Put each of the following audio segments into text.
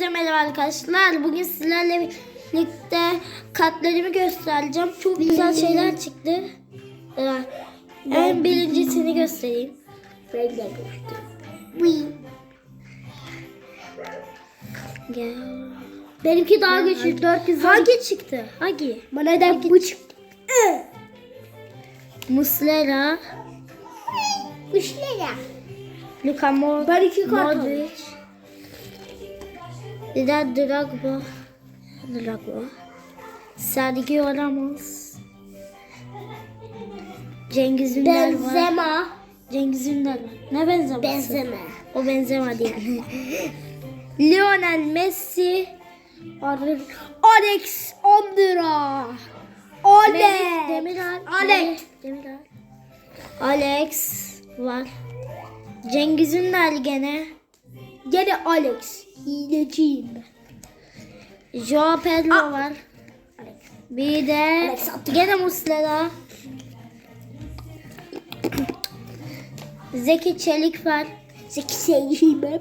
Merhaba arkadaşlar. Bugün sizlerle birlikte katlarımı göstereceğim. Çok güzel şeyler çıktı. Ee, En birincisini göstereyim. Ben de gördüm. Gel. Benimki daha güçlü. 400 Hangi çıktı? Hangi? Bana da bu çıktı. Muslera, Kuşlara. Luka Mod- Ben iki kart Modric. Bir de Drogba. Drogba. Sergio Ramos. Cengiz Ünder var. Benzema. Cengiz Ünder var. Ne benzeması? Benzeme. O benzema değil. Lionel Messi. Alex Ondra. Alex. Demiral. Alex. Demiral. Alex var. Cengiz Ünder gene. Gene Alex. Hileciyim ben. Joao Pedro var. Alex. Bir de Alex attı. gene Muslera. Zeki Çelik var. Zeki ben.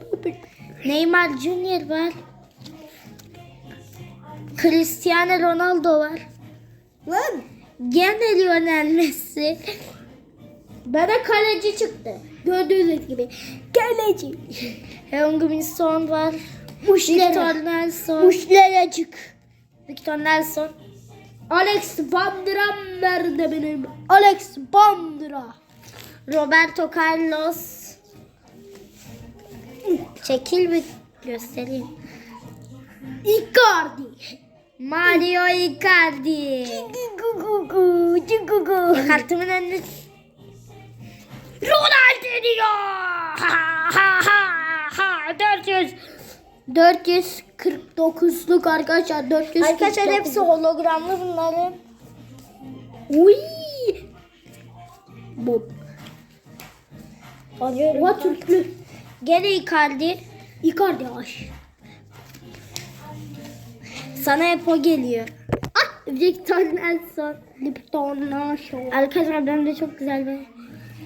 Neymar Junior var. Cristiano Ronaldo var. Lan. Gene Lionel Messi. Bana kaleci çıktı. Gördüğünüz gibi. Kaleci. Heung-min Son var. Muşlera. Victor Nelson. Muşleracık. Victor Nelson. Alex Van der nerede benim? Alex Van der. Roberto Carlos. Çekil bir göstereyim. Icardi. Mario Icardi. Gugugu, gugugu. Kartımın önüne Ronaldinho. ha ha ha ha 400 449'luk arkadaşlar 449. Arkadaşlar hepsi hologramlı bunların. Uy. Bu. Alıyorum. O Türklü. Gene Icardi. Icardi aş. Sana hep o geliyor. Ah. Victor Nelson. Lipton. Arkadaşlar ben de çok güzel bir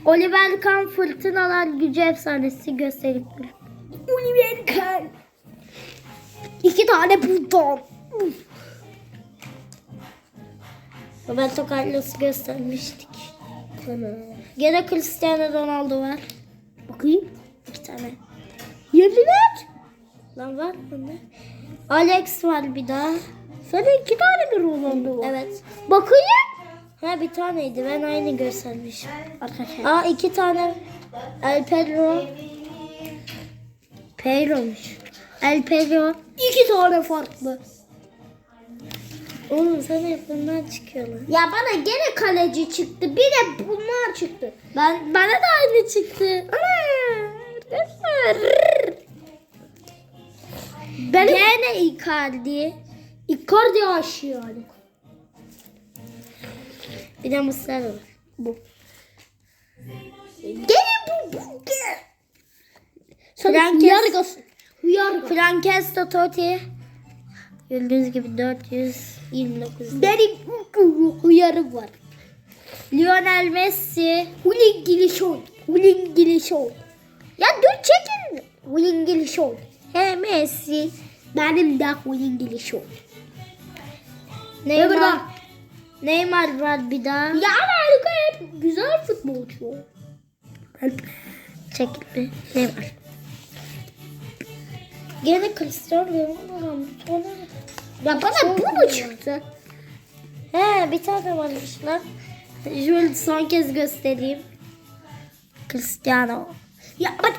Oliver Kahn fırtınalar gücü efsanesi göstereyim. Oliver Kahn. İki tane buton. Roberto Carlos'u göstermiştik. Tamam. Gene Cristiano Ronaldo var. Bakayım. İki tane. Yediler. Lan var bunda. Alex var bir daha. Sana iki tane mi Ronaldo var? Evet. Bakayım. Ha bir taneydi. Ben aynı göstermişim. Arkadaşlar. Aa iki tane. El Pedro. Pedro'muş. El Pedro. İki tane farklı. Oğlum sana hep bunlar çıkıyor lan. Ya bana gene kaleci çıktı. Bir de bunlar çıktı. Ben, bana da aynı çıktı. Benim Gene Icardi. Icardi yani. Bir de Muslera var. Bu. Gene bu. bu. Frankes- hıyargasın. Hıyargas. Francesco Totti. Gördüğünüz gibi 429. Benim hıyarım var. Lionel Messi. Hulingilişon. Hulingilişon. Ya dur çekin. Hulingilişon. He Messi. Benim de hulingilişon. Neymar. Öbürden. Neymar var bir daha. Ya Amerika hep güzel futbolcu. Çekil bir. Neymar. Gene Cristiano Ronaldo. Ya bana bu mu çıktı? He bir tane varmış lan. Jules son kez göstereyim. Cristiano. Ya bak.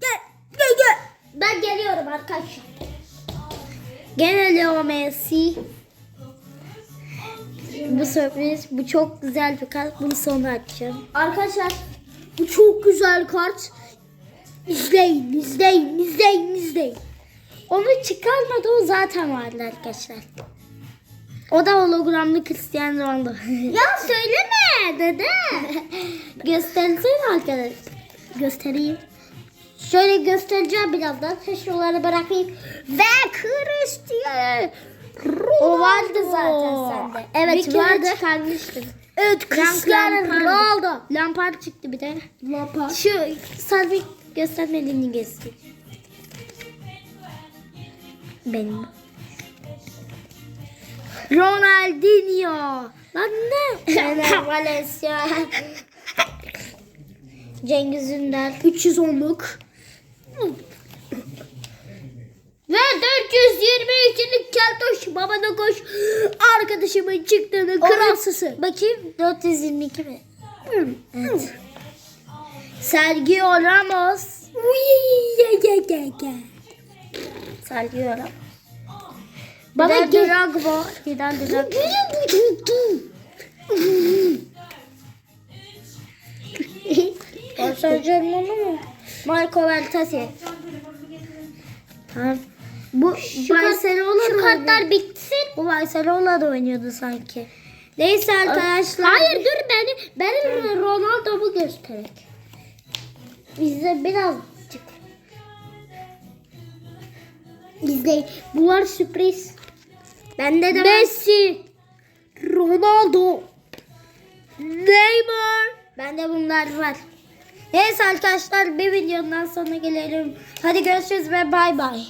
Gel. Gel gel. Ben geliyorum arkadaşlar. Gene Leo Messi. Bu sürpriz. Bu çok güzel bir kart. Bunu sonra açacağım. Arkadaşlar bu çok güzel kart. İzleyin, izleyin, izleyin, izleyin. Onu çıkarmadı o zaten vardı arkadaşlar. O da hologramlı Cristiano Ronaldo. Ya söyleme dede. Göstersene arkadaşlar. Göstereyim. Şöyle göstereceğim birazdan. Şuraları bırakayım. Ve Cristiano O vardı zaten sende. Evet bir vardı. çıkarmıştım. Evet Cristiano. Ronaldo. Lampard çıktı bir de. Lampard. Şu sarı göstermediğini göster. Benim. Ronaldinho. Lan ne? Fener Valencia. Cengiz Ünder. 310'luk. Ve 422'lik keltoş babana koş. Arkadaşımın çıktığını kralsısı. Bakayım 422 mi? Evet. Sergio Ramos. Sergio Ramos. Gel. Drogba. Fidel Drogba. Barcelona mu? Marco Verratti. Tamam. Bu Barcelona şu kartlar bitsin. Bu Barcelona'da oynuyordu sanki. Neyse arkadaşlar. Hayır dur beni benim Ronaldo'mu gösterek. Bizde birazcık. İzleyin. Bunlar sürpriz. Bende de var. Messi, Ronaldo, Neymar. Bende bunlar var. Neyse arkadaşlar bir videodan sonra gelelim. Hadi görüşürüz ve bay bay.